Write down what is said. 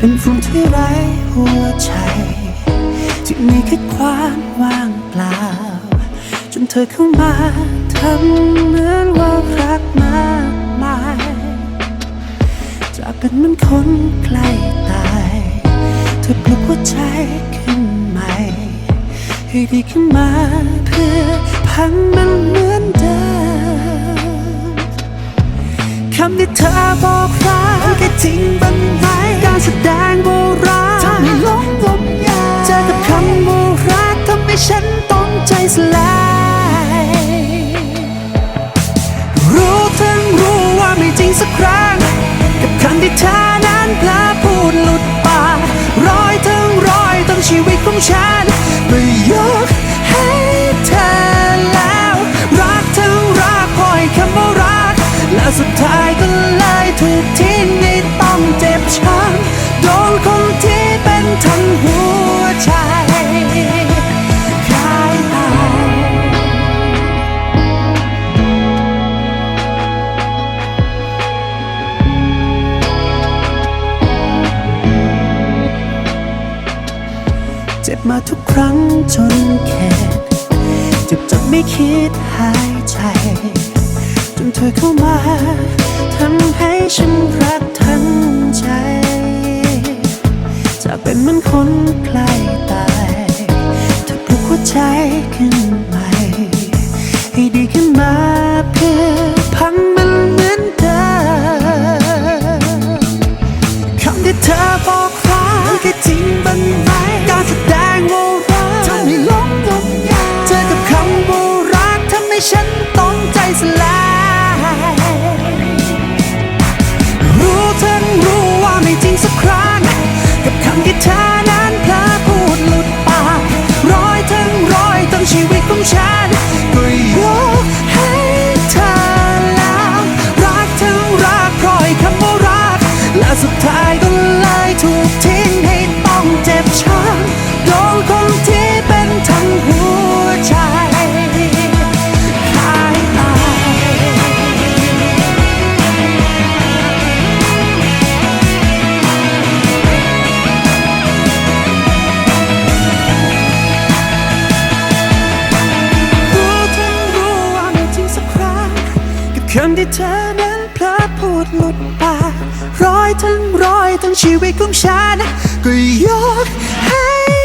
เป็นฝุ่นที่ไร้หัวใจที่มีแค่ความว่างเปล่า จนเธอเข้ามาทำเหมือนว่ารักมากมายจากกันเหมือนคนใกล้ตาย เธอปลุกหัวใจขึ้นใหม่ ให้ดีขึ้นมาเพื่อพันมันเหมือนเดิมคำที่เธอบอกรักแค่จริงบ้าง แสดงโบราณทำให้หลงงมงายเจอกับคำโบราณทำให้ฉันต้องใจสลายรู้ทั้งรู้ว่าไม่จริงสักครั้ง กับคำที่เธอนั้นพลาดพูดหลุดปากร้อยทั้งร้อยทั้งชีวิตของฉัน จ็บมาทุกครั้งจนแข็ดเจ็บจนไม่คิดหายใจ จนเธอเข้ามาทำให้ฉันรักทั้งใจ จากเป็นเหมือนคนใกล้ตายเธอปลุกหัวใจขึ้น เธอนั้นเพลอพูดหลุดปากร้อยทั้งร้อยทั้งชีวิตของฉันก็ยกให้เธอแล้วรักทั้งรักคอยคำว่ารักและสุดท้าย ที่เธอนั้นพลาดพูดหลุดปากร้อยทั้งร้อยทั้งชีวิตของฉันก็ยกให้